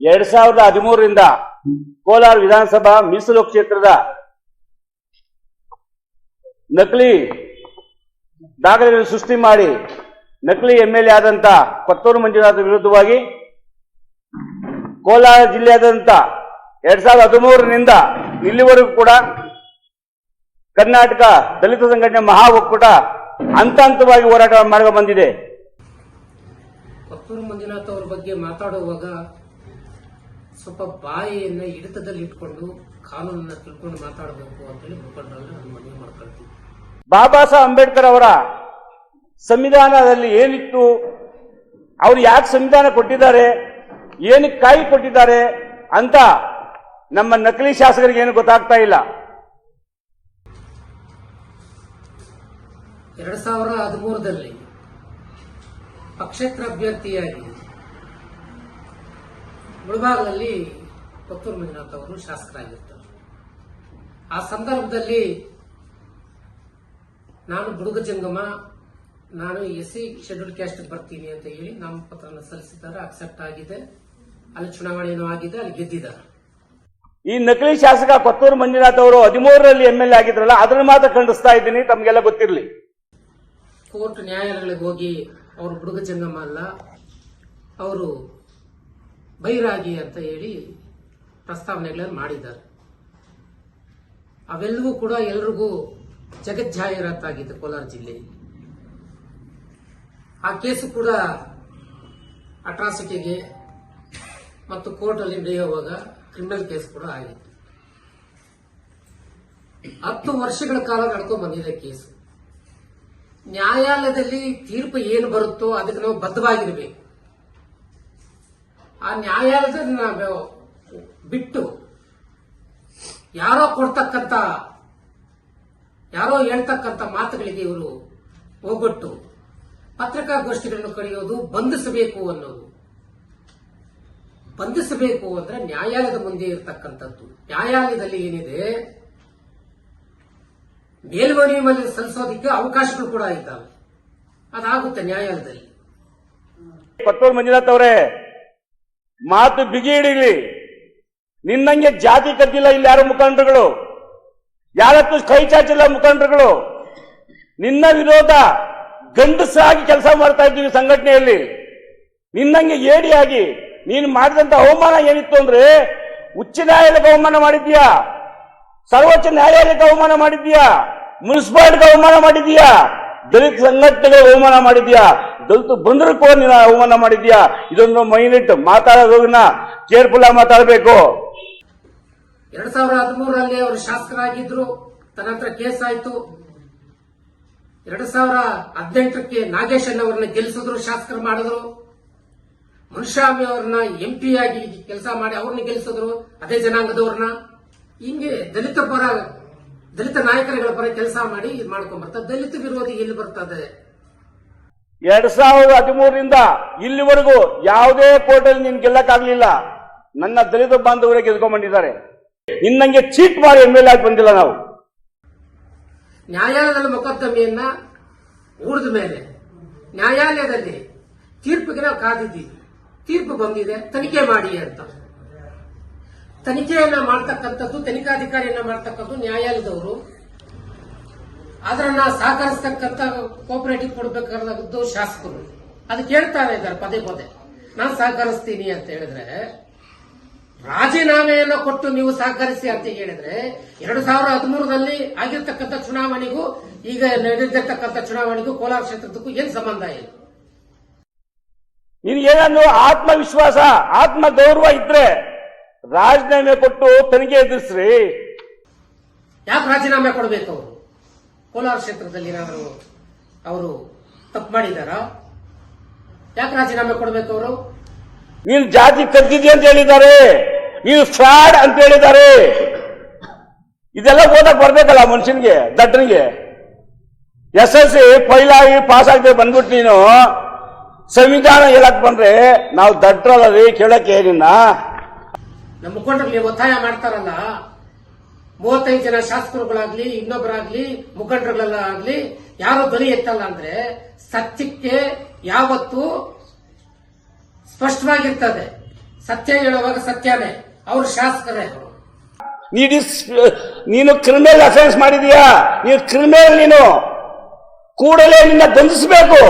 ಎರಡ್ ಸಾವಿರದ ಹದಿಮೂರರಿಂದ ಕೋಲಾರ ವಿಧಾನಸಭಾ ಮೀಸಲು ಕ್ಷೇತ್ರದ ನಕಲಿ ದಾಖಲೆಗಳನ್ನು ಸೃಷ್ಟಿ ಮಾಡಿ ನಕಲಿ ಎಂ ಎಲ್ ಎ ಆದಂತ ಕೊತ್ತೂರು ಮಂಜುನಾಥ ವಿರುದ್ಧವಾಗಿ ಕೋಲಾರ ಜಿಲ್ಲೆಯಾದಂತ ಎರಡ್ ಸಾವಿರದ ಹದಿಮೂರರಿಂದ ಇಲ್ಲಿವರೆಗೂ ಕೂಡ ಕರ್ನಾಟಕ ದಲಿತ ಸಂಘಟನೆ ಮಹಾ ಒಕ್ಕೂಟ ಹಂತ ಹಂತವಾಗಿ ಹೋರಾಟ ಮಾಡಿ ಬಂದಿದೆ. ಕೊತ್ತೂರು ಮಂಜುನಾಥ್ ಅವರ ಬಗ್ಗೆ ಮಾತಾಡುವಾಗ ಸ್ವಲ್ಪ ಬಾಯಿಯನ್ನ ಹಿಡಿತದಲ್ಲಿ ಇಟ್ಕೊಂಡು ಕಾನೂನನ್ನ ತಿಳ್ಕೊಂಡು ಮಾತಾಡಬೇಕು ಅಂತೇಳಿ ಮುಖಂಡರಲ್ಲಿ ನಾನು ಮನವಿ ಮಾಡ್ಕೊಳ್ತೀನಿ. ಬಾಬಾ ಸಾಹೇಬ್ ಅಂಬೇಡ್ಕರ್ ಅವರ ಸಂವಿಧಾನದಲ್ಲಿ ಏನಿತ್ತು ಅವರು ಯಾಕೆ ಸಂವಿಧಾನ ಕೊಟ್ಟಿದ್ದಾರೆ ಏನಕ್ಕೆ ಕಾಯಿ ಕೊಟ್ಟಿದ್ದಾರೆ ಅಂತ ನಮ್ಮ ನಕಲಿ ಶಾಸಕರಿಗೆ ಏನು ಗೊತ್ತಾಗ್ತಾ ಇಲ್ಲ. ಎರಡ್ ಸಾವಿರ ಹದಿಮೂರದಲ್ಲಿ ಪಕ್ಷೇತರ ಅಭ್ಯರ್ಥಿಯಾಗಿ ಮುಳಬಾಗದಲ್ಲಿ ಕೊತ್ತೂರು ಮಂಜುನಾಥ್ ಅವರು ಶಾಸಕರಾಗಿರ್ತಾರೆ. ಆ ಸಂದರ್ಭದಲ್ಲಿ ನಾನು ಬುಡುಗ ಜಂಗಮ ನಾನು ಎಸ್ ಸಿ ಶೆಡ್ಯೂಲ್ ಕ್ಯಾಸ್ಟ್ ಬರ್ತೀನಿ ಅಂತ ಹೇಳಿ ನಾಮಪತ್ರವನ್ನು ಸಲ್ಲಿಸಿದ್ದಾರೆ ಅಕ್ಸೆಪ್ಟ್ ಆಗಿದೆ. ಅಲ್ಲಿ ಚುನಾವಣೆಯೂ ಆಗಿದೆ ಅಲ್ಲಿ ಗೆದ್ದಿದ್ದಾರೆ. ಈ ನಕಲಿ ಶಾಸಕ ಕೊತ್ತೂರು ಮಂಜುನಾಥ್ ಅವರು ಹದಿಮೂರರಲ್ಲಿ ಎಂ ಎಲ್ ಎ ಆಗಿದ್ರಲ್ಲ ಅದನ್ನು ಮಾತ್ರ ಖಂಡಿಸ್ತಾ ಇದ್ದೀನಿ ತಮಗೆಲ್ಲ ಗೊತ್ತಿರಲಿ. ಕೋರ್ಟ್ ನ್ಯಾಯಾಲಯಗಳಿಗೆ ಹೋಗಿ ಅವರು ಬುಡುಗ ಜಂಗಮ ಅಲ್ಲ ಅವರು ಬೈರಾಗಿ ಅಂತ ಹೇಳಿ ಪ್ರಸ್ತಾವನೆಗಳನ್ನು ಮಾಡಿದ್ದಾರೆ. ಅವೆಲ್ಲವೂ ಕೂಡ ಎಲ್ರಿಗೂ ಜಗಜ್ಜಾಹೀರಾತಾಗಿದೆ ಕೋಲಾರ ಜಿಲ್ಲೆಯಲ್ಲಿ ಆ ಕೇಸು ಕೂಡ ಅಟ್ರಾಸಿಟಿಗೆ ಮತ್ತು ಕೋರ್ಟಲ್ಲಿ ನಡೆಯುವಾಗ ಕ್ರಿಮಿನಲ್ ಕೇಸ್ ಕೂಡ ಆಗಿತ್ತು. ಹತ್ತು ವರ್ಷಗಳ ಕಾಲ ನಡ್ಕೊಂಡು ಬಂದಿದೆ ಕೇಸು. ನ್ಯಾಯಾಲಯದಲ್ಲಿ ತೀರ್ಪು ಏನು ಬರುತ್ತೋ ಅದಕ್ಕೆ ನಾವು ಬದ್ಧವಾಗಿರ್ಬೇಕು. ಆ ನ್ಯಾಯಾಲಯದ ಬಿಟ್ಟು ಯಾರೋ ಕೊಡ್ತಕ್ಕಂತ ಯಾರೋ ಹೇಳ್ತಕ್ಕಂತ ಮಾತುಗಳಿಗೆ ಇವರು ಹೋಗ್ಬಿಟ್ಟು ಪತ್ರಿಕಾಗೋಷ್ಠಿಗಳನ್ನು ಕರೆಯೋದು ಬಂಧಿಸಬೇಕು ಅನ್ನೋದು. ಬಂಧಿಸಬೇಕು ಅಂದ್ರೆ ನ್ಯಾಯಾಲಯದ ಮುಂದೆ ಇರತಕ್ಕಂಥದ್ದು. ನ್ಯಾಯಾಲಯದಲ್ಲಿ ಏನಿದೆ? ಮೇಲ್ಮನವಿ ಮೇಲೆ ಸಲ್ಲಿಸೋದಕ್ಕೆ ಅವಕಾಶಗಳು ಕೂಡ ಇದ್ದಾವೆ. ಅದಾಗುತ್ತೆ ನ್ಯಾಯಾಲಯದಲ್ಲಿ. ಮಂಜುನಾಥ್ ಅವರೇ ಮಾತು ಬಿಗಿ ಹಿಡಿಲಿ. ನಿನ್ನಂಗೆ ಜಾತಿ ಕದ್ದಿಲ್ಲ ಇಲ್ಲಿ ಯಾರು ಮುಖಂಡರುಗಳು? ಯಾರತ್ತು ಕೈ ಚಾಚಿಲ್ಲ ಮುಖಂಡರುಗಳು? ನಿನ್ನ ವಿರೋಧ ಗಂಡಸಾಗಿ ಕೆಲಸ ಮಾಡ್ತಾ ಇದ್ದೀವಿ ಸಂಘಟನೆಯಲ್ಲಿ. ನಿನ್ನಂಗೆ ಏಡಿಯಾಗಿ, ನೀನು ಮಾಡಿದಂತ ಅವಮಾನ ಏನಿತ್ತು ಅಂದ್ರೆ ಉಚ್ಚ ನ್ಯಾಯಾಲಯಕ್ಕೆ ಅವಮಾನ ಮಾಡಿದ್ಯಾ ಸರ್ವೋಚ್ಚ ನ್ಯಾಯಾಲಯಕ್ಕೆ ಅವಮಾನ ಮಾಡಿದ್ಯಾ ಮುನ್ಸಿಪಾಲಿಟಿಗೆ ಅವಮಾನ ಮಾಡಿದ್ಯಾ ದಲಿತ ಸಂಘಟನೆಗೆ ಅವಮಾನ ಮಾಡಿದ್ಯಾ ದಲಿತ ಬಂದರೂ ಕೂಡ ನೀನು ಅವಮಾನ ಮಾಡಿದ್ಯಾ ಇದೊಂದು ಮೈನಿಟ್. ಮಾತಾಡೋದನ್ನ ಕೇರ್ಫುಲ್ ಆಗಿ ಮಾತಾಡಬೇಕು. ಎರಡ್ ಸಾವಿರದ ಹದಿಮೂರರಲ್ಲಿ ಅವರು ಶಾಸಕರಾಗಿದ್ರು. ತದನಂತರ ಕೇಸ್ ಆಯ್ತು. ಎರಡ್ ಸಾವಿರ ಹದಿನೆಂಟಕ್ಕೆ ನಾಗೇಶನ್ ಅವ್ರನ್ನ ಗೆಲ್ಲಿಸಿದ್ರು ಶಾಸಕರು ಮಾಡಿದ್ರು. ಮನುಷ್ಯಾಮಿ ಅವ್ರನ್ನ ಎಂಪಿ ಆಗಿ ಕೆಲಸ ಮಾಡಿ ಅವ್ರನ್ನ ಗೆಲ್ಲಿಸಿದ್ರು ಅದೇ ಜನಾಂಗದವ್ರನ್ನ. ಹಿಂಗೆ ದಲಿತ ಪರ, ದಲಿತ ನಾಯಕರುಗಳ ಪರ ಕೆಲಸ ಮಾಡಿ ಇದು ಮಾಡ್ಕೊಂಡ್ ಬರ್ತಾರೆ ದಲಿತ ವಿರೋಧಿ ಎಲ್ಲಿ ಬರ್ತದೆ? ಎರಡ್ ಸಾವಿರದ ಹದಿಮೂರರಿಂದ ಇಲ್ಲಿವರೆಗೂ ಯಾವುದೇ ಕೋರ್ಟಲ್ಲಿ ನೀನು ಗೆಲ್ಲಕ್ಕಾಗ್ಲಿಲ್ಲ. ನನ್ನ ದಲಿತ ಬಾಂಧವರೇ ಗೆದ್ಕೊಂಡ್ಬಂದಿದ್ದಾರೆ ಇನ್ನಂಗೆ ಚೀಟ್ ಮಾಡಿ ಎಂ ಎಲ್ ಆಗಿ ಬಂದಿಲ್ಲ ನಾವು. ನ್ಯಾಯಾಲಯದ ಮೊಕದ್ದಮೆಯನ್ನ ಹೂಡಿದ ಮೇಲೆ ನ್ಯಾಯಾಲಯದಲ್ಲಿ ತೀರ್ಪಿಗೆ ನಾವು ಕಾದಿದ್ದೀವಿ. ತೀರ್ಪು ಬಂದಿದೆ, ತನಿಖೆ ಮಾಡಿ ಅಂತ. ತನಿಖೆಯನ್ನ ಮಾಡ್ತಕ್ಕಂಥದ್ದು, ತನಿಖಾಧಿಕಾರಿಯನ್ನ ಮಾಡ್ತಕ್ಕಂಥದ್ದು ನ್ಯಾಯಾಲಯದವರು. ಅದನ್ನ ಸಹಕರಿಸ್ತಕ್ಕಂಥ ಕೋಪರೇಟಿವ್ ಕೊಡಬೇಕಾದದ್ದು ಶಾಸಕರು. ಅದು ಕೇಳ್ತಾ ಇದ್ದಾರೆ ಪದೇ ಪದೇ. ನಾನು ಸಹಕರಿಸ್ತೀನಿ ಅಂತ ಹೇಳಿದ್ರೆ ರಾಜೀನಾಮೆಯನ್ನು ಕೊಟ್ಟು ನೀವು ಸಹಕರಿಸಿ ಅಂತ ಹೇಳಿದ್ರೆ ಎರಡು ಸಾವಿರ ಹದಿಮೂರರಲ್ಲಿ ಆಗಿರ್ತಕ್ಕಂಥ ಚುನಾವಣೆಗೂ ಈಗ ನಡೆದಿರ್ತಕ್ಕಂಥ ಚುನಾವಣೆಗೂ ಕೋಲಾರ ಕ್ಷೇತ್ರದಕ್ಕೂ ಏನ್ ಸಂಬಂಧ ಇಲ್ಲ. ನೀವು ಏನಾದ್ರು ಆತ್ಮವಿಶ್ವಾಸ ಆತ್ಮ ಗೌರವ ಇದ್ರೆ ರಾಜೀನಾಮೆ ಕೊಟ್ಟು ತನಿಖೆ ಎದುರಿಸ್ರಿ. ಯಾಕೆ ರಾಜೀನಾಮೆ ಕೊಡಬೇಕು ಅವರು? ಕೋಲಾರ ಕ್ಷೇತ್ರದಲ್ಲಿ ಏನಾದರೂ ಅವರು ತಪ್ಪು ಮಾಡಿದಾರಾ? ಯಾಕೆ ರಾಜೀನಾಮೆ ಕೊಡಬೇಕು ಅವರು? ನೀನು ಜಾತಿ ಕದ್ದಿದ್ಯ ಅಂತ ಹೇಳಿದ್ದಾರೆ. ನೀನು ಫ್ರಾಡ್ ಅಂತ ಹೇಳಿದ್ದಾರೆ. ಇದೆಲ್ಲ ಓದಕ್ ಬರ್ಬೇಕಲ್ಲ ಮನುಷ್ಯನಿಗೆ ದಡ್ಡನಿಗೆ? ಎಸ್ ಎಲ್ ಸಿ ಫೈಲ್ ಆಗಿ ಪಾಸ್ ಆಗದೆ ಬಂದ್ಬಿಟ್ಟು ನೀನು. ಸಂವಿಧಾನ ಹೇಳಕ್ ಬಂದ್ರೆ ನಾವು ದಡ್ರಲ್ಲ ರೀ ಕೇಳಕ್ಕೆ ನಿನ್ನ ನಮ್ಮ ಮುಖಂಡರಲ್ಲಿ ಒತ್ತಾಯ ಮಾಡ್ತಾರಲ್ಲ. ಮೂವತ್ತೈದು ಜನ ಶಾಸಕರುಗಳಾಗ್ಲಿ, ಇನ್ನೊಬ್ಬರಾಗ್ಲಿ, ಮುಖಂಡರುಗಳೆಲ್ಲ ಆಗ್ಲಿ, ಯಾರು ಧ್ವನಿ ಎತ್ತಲ್ಲ ಅಂದ್ರೆ ಸತ್ಯಕ್ಕೆ ಯಾವತ್ತು ಸ್ಪಷ್ಟವಾಗಿರ್ತದೆ. ಸತ್ಯ ಹೇಳುವಾಗ ಸತ್ಯನೇ, ಅವ್ರು ಶಾಸಕರೇ. ನೀನು ನೀನು ಕ್ರಿಮಿನಲ್ ಅಫೆನ್ಸ್ ಮಾಡಿದೀಯಾ? ನೀನು ಕ್ರಿಮಿನಲ್ ನೀನು. ಕೂಡಲೇ ನಿನ್ನ ಬಂಧಿಸಬೇಕು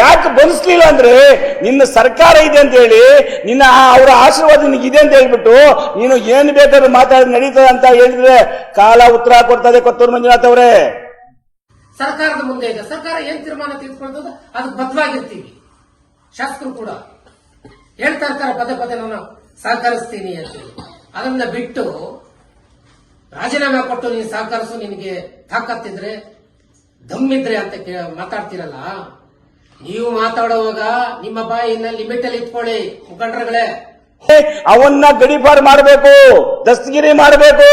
ಯಾಕೆ ಬಂದಿಸ್ಲಿಲ್ಲ ಅಂದ್ರೆ ನಿನ್ನ ಸರ್ಕಾರ ಇದೆ ಅಂತ ಹೇಳಿ, ನಿನ್ನ ಅವರ ಆಶೀರ್ವಾದ ನಿನಗಿದೆ ಅಂತ ಹೇಳ್ಬಿಟ್ಟು ನೀನು ಏನು ಬೇಕಾದ್ರೂ ಮಾತಾಡಿ ನಡೀತದೆ ಅಂತ ಹೇಳಿದ್ರೆ ಕಾಲ ಉತ್ತರ ಕೊಡ್ತದೆ ಕೊತ್ತೂರು ಮಂಜುನಾಥ್ ಅವರೇ. ಸರ್ಕಾರದ ಮುಂದೆ ಇದೆ. ಸರ್ಕಾರ ಏನ್ ತೀರ್ಮಾನ ತೆಗೆದುಕೊಳ್ತದ ಅದಕ್ಕೆ ಬದ್ಧವಾಗಿರ್ತೀವಿ ಶಾಸಕರು ಕೂಡ ಹೇಳ್ತಾ ಇರ್ತಾರೆ, ಪದೇ ಪದೇ ನಾನು ಸಹಕರಿಸ್ತೀನಿ ಅಂತ. ಅದನ್ನ ಬಿಟ್ಟು ರಾಜೀನಾಮೆ ಕೊಟ್ಟು ನೀನು ಸಹಕರಿಸು, ನಿನಗೆ ತಾಕತ್ತಿದ್ರೆ, ದಮ್ಮಿದ್ರೆ ಅಂತ ಮಾತಾಡ್ತೀರಲ್ಲ? ನೀವು ಮಾತಾಡುವಾಗ ನಿಮ್ಮ ಬಾಯಿನ ಲಿಮಿಟ್ ಅಲ್ಲಿ ಇಟ್ಕೊಳ್ಳಿ ಮುಖಂಡರುಗಳೇ. ಹೇ, ಅವನ್ನ ಗಡಿಪಾರು ಮಾಡಬೇಕು ದಸ್ತಗಿರಿ ಮಾಡಬೇಕು.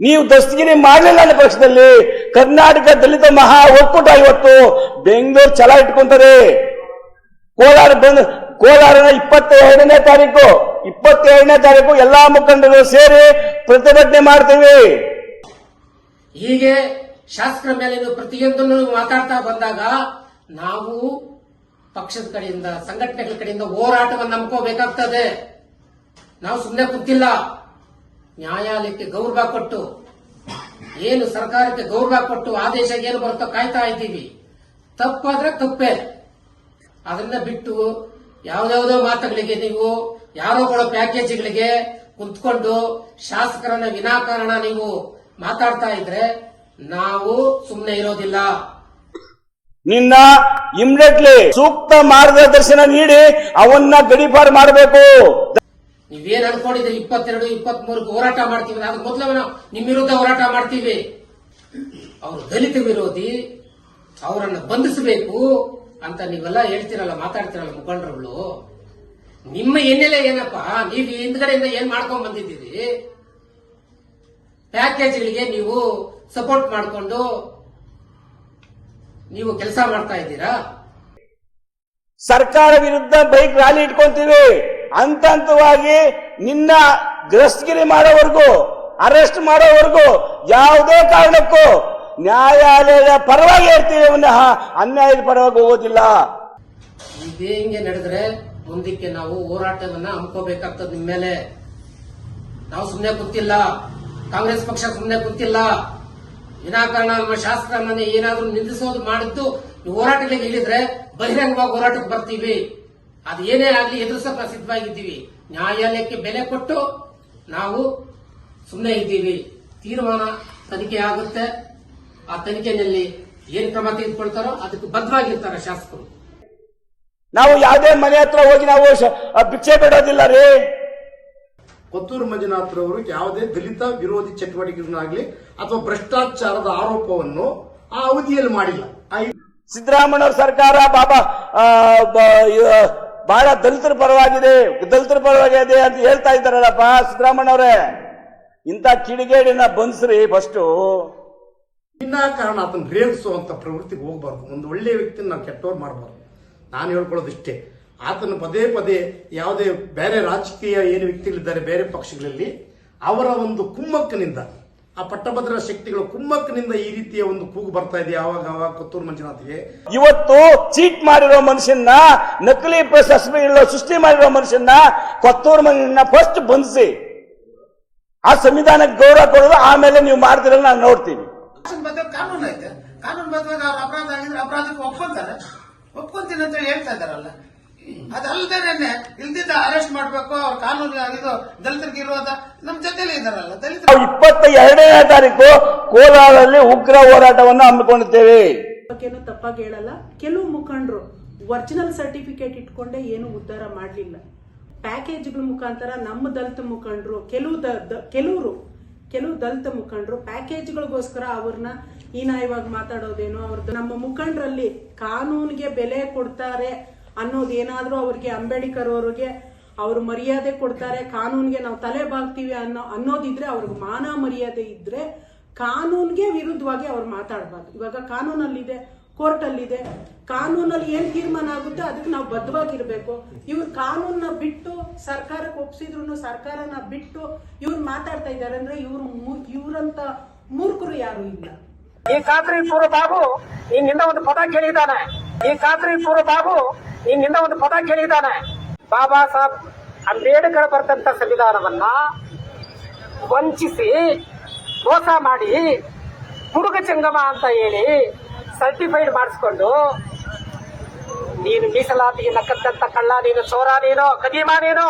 ನೀವು ದಸ್ತಗಿರಿ ಮಾಡಲಿಲ್ಲ ನನ್ನ ಪಕ್ಷದಲ್ಲಿ ಕರ್ನಾಟಕ ದಲಿತ ಮಹಾ ಒಕ್ಕೂಟ ಇವತ್ತು ಬೆಂಗಳೂರು ಛಲ ಇಟ್ಕೊಂತದೆ. ಕೋಲಾರ ಬಂದ ಕೋಲಾರನ ಇಪ್ಪತ್ತೆರಡನೇ ತಾರೀಕು ಇಪ್ಪತ್ತೆರಡನೇ ತಾರೀಕು ಎಲ್ಲಾ ಮುಖಂಡರು ಸೇರಿ ಪ್ರತಿಭಟನೆ ಮಾಡ್ತೀವಿ. ಹೀಗೆ ಶಾಸಕರ ಮೇಲೆ ಪ್ರತಿಯೊಂದನ್ನು ಮಾತಾಡ್ತಾ ಬಂದಾಗ ನಾವು ಪಕ್ಷದ ಕಡೆಯಿಂದ, ಸಂಘಟನೆಗಳ ಕಡೆಯಿಂದ ಹೋರಾಟವನ್ನು ನಂಬ್ಕೋಬೇಕಾಗ್ತದೆ. ನಾವು ಸುಮ್ಮನೆ ಕೂತಿಲ್ಲ. ನ್ಯಾಯಾಲಯಕ್ಕೆ ಗೌರವ ಕೊಟ್ಟು, ಏನು ಸರ್ಕಾರಕ್ಕೆ ಗೌರವ ಕೊಟ್ಟು ಆದೇಶ ಏನು ಬರುತ್ತೋ ಕಾಯ್ತಾ ಇದ್ದೀವಿ. ತಪ್ಪಾದ್ರೆ ತಪ್ಪೇ. ಅದನ್ನ ಬಿಟ್ಟು ಯಾವ್ದಾವುದೋ ಮಾತುಗಳಿಗೆ ನೀವು, ಯಾರೋ ಕೊಡೋ ಪ್ಯಾಕೇಜ್ಗಳಿಗೆ ಕುಂತ್ಕೊಂಡು ಶಾಸಕರನ್ನ ವಿನಾಕಾರಣ ನೀವು ಮಾತಾಡ್ತಾ ಇದ್ರೆ ನಾವು ಸುಮ್ಮನೆ ಇರೋದಿಲ್ಲ. ನಿನ್ನ ಇಮ್ಡಿಯೇಟ್ಲಿ ಸೂಕ್ತ ಮಾರ್ಗದರ್ಶನ ನೀಡಿ ಅವನ್ನ ಗಡಿಪಾರು ಮಾಡಬೇಕು. ನೀವೇನ್ ಅನ್ಕೊಂಡಿದ್ರೆ ಇಪ್ಪತ್ತೆರಡು ಇಪ್ಪತ್ತ್ ಮೂರಕ್ಕೆ ಹೋರಾಟ ಮಾಡ್ತೀವಿ. ಅದ್ರ ಮೊದಲ ನಾವು ನಿಮ್ ವಿರುದ್ಧ ಹೋರಾಟ ಮಾಡ್ತೀವಿ. ಅವರು ದಲಿತ ವಿರೋಧಿ, ಅವರನ್ನ ಬಂಧಿಸಬೇಕು ಅಂತ ನೀವೆಲ್ಲ ಹೇಳ್ತಿರಲ್ಲ, ಮಾತಾಡ್ತಿರಲ್ಲ ಮುಖಂಡರುಗಳು. ನಿಮ್ಮ ಹಿನ್ನೆಲೆ ಏನಪ್ಪ? ನೀವು ಹಿಂದ್ಗಡೆಯಿಂದ ಏನ್ ಮಾಡ್ಕೊಂಡ್ ಬಂದಿದ್ದೀರಿ? ಪ್ಯಾಕೇಜ್ಗಳಿಗೆ ನೀವು ಸಪೋರ್ಟ್ ಮಾಡಿಕೊಂಡು ನೀವು ಕೆಲಸ ಮಾಡ್ತಾ ಇದ್ದೀರಾ? ಸರ್ಕಾರ ವಿರುದ್ಧ ಬೈಕ್ ರ್ಯಾಲಿ ಇಟ್ಕೊಂತೀವಿ. ಹಂತ ಹಂತವಾಗಿ ನಿನ್ನ ಗ್ರಸ್ತಗಿರಿ ಮಾಡೋವರೆಗೂ ಅರೆಸ್ಟ್ ಮಾಡೋವರೆಗೂ ಯಾವುದೇ ಕಾರಣಕ್ಕೂ ನ್ಯಾಯಾಲಯದ ಪರವಾಗಿ ಇರ್ತೀವಿ ವಿನಃ ಅನ್ಯಾಯದ ಪರವಾಗಿ ಹೋಗೋದಿಲ್ಲ. ಇದೇ ಹಿಂಗೆ ನಡೆದ್ರೆ ಮುಂದಕ್ಕೆ ನಾವು ಹೋರಾಟವನ್ನ ಹಮ್ಕೋಬೇಕಾಗ್ತದೆ ನಿಮ್ಮ ಮೇಲೆ. ನಾವು ಸುಮ್ಮನೆ ಗೊತ್ತಿಲ್ಲ ಕಾಂಗ್ರೆಸ್ ಪಕ್ಷ ಸುಮ್ಮನೆ ಕೂತಿಲ್ಲ. ವಿನಾಕಾರಣ ನಮ್ಮ ಶಾಸಕರನ್ನ ಏನಾದ್ರೂ ನಿಂದಿಸೋದು ಮಾಡಿದ್ದು ಹೋರಾಟಗಳಿಗೆ ಇಳಿದ್ರೆ ಬಹಿರಂಗವಾಗಿ ಹೋರಾಟಕ್ಕೆ ಬರ್ತೀವಿ. ಅದು ಏನೇ ಆಗಲಿ ಎದುರಿಸಕ್ಕೆ ಸಿದ್ಧವಾಗಿದ್ದೀವಿ ನ್ಯಾಯಾಲಯಕ್ಕೆ ಬೆಲೆ ಕೊಟ್ಟು ನಾವು ಸುಮ್ಮನೆ ಇದ್ದೀವಿ. ತೀರ್ಮಾನ ತನಿಖೆ ಆಗುತ್ತೆ. ಆ ತನಿಖೆಯಲ್ಲಿ ಏನ್ ಕ್ರಮ ತೆಗೆದುಕೊಳ್ತಾರೋ ಅದಕ್ಕೆ ಬದ್ಧವಾಗಿರ್ತಾರೆ ಶಾಸಕರು. ನಾವು ಯಾವುದೇ ಮನೆ ಹತ್ರ ಹೋಗಿ ನಾವು ಭಿಕ್ಷೆ ಬಿಡೋದಿಲ್ಲ ರೀ. ಕೊತ್ತೂರು ಮಂಜುನಾಥ್ರವರು ಯಾವುದೇ ದಲಿತ ವಿರೋಧಿ ಚಟುವಟಿಕೆಗಳನ್ನಾಗಲಿ ಅಥವಾ ಭ್ರಷ್ಟಾಚಾರದ ಆರೋಪವನ್ನು ಆ ಅವಧಿಯಲ್ಲಿ ಮಾಡಿಲ್ಲ. ಸಿದ್ದರಾಮಯ್ಯ ಸರ್ಕಾರ ಬಾಬಾ ಬಹಳ ದಲಿತರ ಪರವಾಗಿದೆ ದಲಿತರ ಪರವಾಗಿದೆ ಅಂತ ಹೇಳ್ತಾ ಇದ್ದಾರಲ್ಲಪ್ಪ ಸಿದ್ದರಾಮಯ್ಯವ್ರೆ ಇಂಥ ಕಿಡಿಗೇಡಿನ ಬಂದ್ಸ್ರಿ ಫಸ್ಟು ಕಾರಣ ಅದನ್ನು ರೇಗಿಸುವಂತ ಪ್ರವೃತ್ತಿಗೆ ಹೋಗ್ಬಾರ್ದು. ಒಂದು ಒಳ್ಳೆಯ ವ್ಯಕ್ತಿನ ನಾವು ಕೆಟ್ಟವ್ರು ಮಾಡಬಾರ್ದು. ನಾನು ಹೇಳ್ಕೊಳ್ಳೋದಿಷ್ಟೇ ಆತನ ಪದೇ ಪದೇ ಯಾವುದೇ ಬೇರೆ ರಾಜಕೀಯ ಏನು ವ್ಯಕ್ತಿಗಳಿದ್ದಾರೆ ಬೇರೆ ಪಕ್ಷಗಳಲ್ಲಿ ಅವರ ಒಂದು ಕುಮ್ಮಕ್ಕಿನಿಂದ ಆ ಪಟ್ಟಭದ್ರ ಶಕ್ತಿಗಳ ಕುಮ್ಮಕ್ಕಿನಿಂದ ಈ ರೀತಿಯ ಒಂದು ಕೂಗು ಬರ್ತಾ ಇದೆ ಯಾವಾಗ ಅವಾಗ ಕೊತ್ತೂರು ಮಂಜುನಾಥ್ಗೆ. ಇವತ್ತು ಚೀಟ್ ಮಾಡಿರೋ ಮನುಷ್ಯನ ನಕಲಿ ಪ್ರಶಸ್ತಿಗಳ ಸೃಷ್ಟಿ ಮಾಡಿರೋ ಮನುಷ್ಯನ್ನ ಕೊತ್ತೂರು ಮನೆಯನ್ನ ಫಸ್ಟ್ ಬಂಧಿಸಿ. ಆ ಸಂವಿಧಾನಕ್ಕೆ ಗೌರವ ಕೊಡೋದು ಆಮೇಲೆ ನೀವು ಮಾಡ್ತಿರಲ್ಲ ನಾನು ನೋಡ್ತೀನಿ. ಕಾನೂನು ಬದ್ಧ ಕಾನೂನು ಐತೆ. ಕಾನೂನು ಬದ್ಧವಾಗಿ ಅವ್ರ ಅಪರಾಧ ಆಗಿದ್ರೆ ಅಪರಾಧಕ್ಕೆ ಒಪ್ಕೊಂತಾರೆ. ಒಪ್ಕೊಂತೀನಿ ಅಂತ ಹೇಳ್ತಾ ಇದಾರಲ್ಲ ಅದಲ್ದೇನೆ ಇಲ್ದಿದ್ದ ಅರೆಸ್ಟ್ ಮಾಡ್ಬೇಕು ಅವ್ರ ಕಾನೂನು ಇದು ದಲಿತರಿಗೆ ಇರೋದ ನಮ್ ಜೊತೆಲಿ ಇದಾರಲ್ಲ ದಲಿತ ಇಪ್ಪತ್ತ ಎರಡನೇ ತಾರೀಕು ಕೋಲಾರಲ್ಲಿ ಉಗ್ರ ಹೋರಾಟವನ್ನು ಹಮ್ಮಿಕೊಂಡಿದ್ದೇವೆ. ಬಗ್ಗೆನೂ ತಪ್ಪಾಗಿ ಹೇಳಲ್ಲ. ಕೆಲವು ಮುಖಂಡರು ಒರಿಜಿನಲ್ ಸರ್ಟಿಫಿಕೇಟ್ ಇಟ್ಕೊಂಡೆ ಏನು ಉದ್ಧಾರ ಮಾಡಲಿಲ್ಲ. ಪ್ಯಾಕೇಜ್ಗಳ ಮುಖಾಂತರ ನಮ್ಮ ದಲಿತ ಮುಖಂಡರು ಕೆಲವು ದ- ದ- ಕೆಲವರು ಕೆಲವು ದಲಿತ ಮುಖಂಡರು ಪ್ಯಾಕೇಜ್ಗಳಿಗೋಸ್ಕರ ಅವ್ರನ್ನ ಹೀನಾಯವಾಗಿ ಮಾತಾಡೋದೇನೋ ಅವ್ರದ್ದು ನಮ್ಮ ಮುಖಂಡರಲ್ಲಿ ಕಾನೂನಿಗೆ ಬೆಲೆ ಕೊಡ್ತಾರೆ ಅನ್ನೋದು ಏನಾದ್ರೂ ಅವ್ರಿಗೆ, ಅಂಬೇಡ್ಕರ್ ಅವ್ರಿಗೆ ಅವರು ಮರ್ಯಾದೆ ಕೊಡ್ತಾರೆ, ಕಾನೂನಿಗೆ ನಾವು ತಲೆ ಬಾಗ್ತೀವಿ ಅನ್ನೋ, ಅನ್ನೋದಿದ್ರೆ ಅವ್ರಿಗೆ ಮಾನ ಮರ್ಯಾದೆ ಇದ್ರೆ ಕಾನೂನಿಗೆ ವಿರುದ್ಧವಾಗಿ ಅವ್ರು ಮಾತಾಡಬಾರ್ದು. ಇವಾಗ ಕಾನೂನಲ್ಲಿದೆ, ಕೋರ್ಟಲ್ಲಿದೆ, ಕಾನೂನಲ್ಲಿ ಏನ್ ತೀರ್ಮಾನ ಆಗುತ್ತೆ ಅದಕ್ಕೆ ನಾವು ಬದ್ಧವಾಗಿರ್ಬೇಕು. ಇವ್ರು ಕಾನೂನ ಬಿಟ್ಟು ಸರ್ಕಾರಕ್ಕೆ ಒಪ್ಸಿದ್ರು ಸರ್ಕಾರನ ಬಿಟ್ಟು ಇವ್ರು ಮಾತಾಡ್ತಾ ಇದ್ದಾರೆ ಅಂದ್ರೆ ಇವ್ರು ಇವ್ರಂತ ಮೂರ್ಖರು ಯಾರು ಇಲ್ಲ. ಈ ಖಾತ್ರಿ ಪೂರ್ವ ಬಾಬು ನಿನ್ನಿಂದ ಒಂದು ಪದ ಕೇಳಿದ್ದಾನೆ. ಈ ಖಾತ್ರಿ ಪೂರ್ವ ಬಾಬು ನಿನ್ನಿಂದ ಒಂದು ಪದ ಕೇಳಿದ್ದಾನೆ. ಬಾಬಾ ಸಾಹೇಬ್ ಅಂಬೇಡ್ಕರ್ ಬರೆದಂತ ಸಂವಿಧಾನವನ್ನ ವಂಚಿಸಿ, ಮೋಸ ಮಾಡಿ, ಹುಡುಗ ಚಂಗಮ ಅಂತ ಹೇಳಿ ಸರ್ಟಿಫೈಡ್ ಮಾಡಿಸ್ಕೊಂಡು, ನೀನು ಮೀಸಲಾತಿಗೆ ನಕ್ಕಂತ ಕಳ್ಳ ನೀನು, ಚೋರ ನೀನು, ಕದೀಮ ನೀನು.